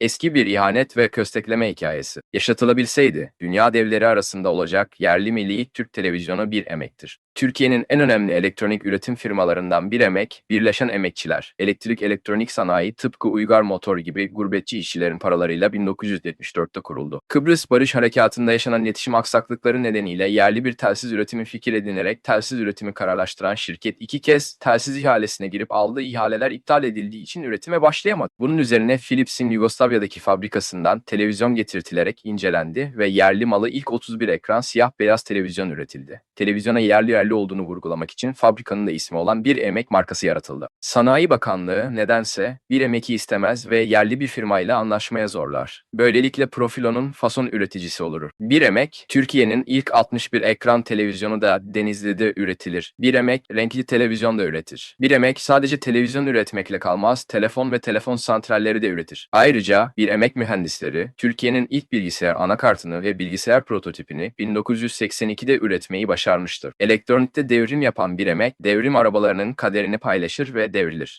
Eski bir ihanet ve köstekleme hikayesi. Yaşatılabilseydi, dünya devleri arasında olacak yerli milli Türk televizyonu bir emektir. Türkiye'nin en önemli elektronik üretim firmalarından bir emek, Birleşen Emekçiler, elektrik elektronik sanayi tıpkı Uygar Motor gibi gurbetçi işçilerin paralarıyla 1974'te kuruldu. Kıbrıs Barış Harekatı'nda yaşanan iletişim aksaklıkları nedeniyle yerli bir telsiz üretimi fikir edinerek telsiz üretimi kararlaştıran şirket iki kez telsiz ihalesine girip aldığı ihaleler iptal edildiği için üretime başlayamadı. Bunun üzerine Philips'in Yugoslavya'daki fabrikasından televizyon getirtilerek incelendi ve yerli malı ilk 31 ekran siyah beyaz televizyon üretildi. Televizyona yerli yerli olduğunu vurgulamak için fabrikanın da ismi olan Bir Emek markası yaratıldı. Sanayi Bakanlığı nedense Bir Emek'i istemez ve yerli bir firmayla anlaşmaya zorlar. Böylelikle Profilo'nun fason üreticisi olur. Bir Emek, Türkiye'nin ilk 61 ekran televizyonu da Denizli'de üretilir. Bir Emek, renkli televizyon da üretir. Bir Emek sadece televizyon üretmekle kalmaz, telefon ve telefon santralleri de üretir. Ayrıca Bir Emek mühendisleri, Türkiye'nin ilk bilgisayar anakartını ve bilgisayar prototipini 1982'de üretmeyi başarmıştır. Elektronikte devrim yapan bir emek, devrim arabalarının kaderini paylaşır ve devrilir.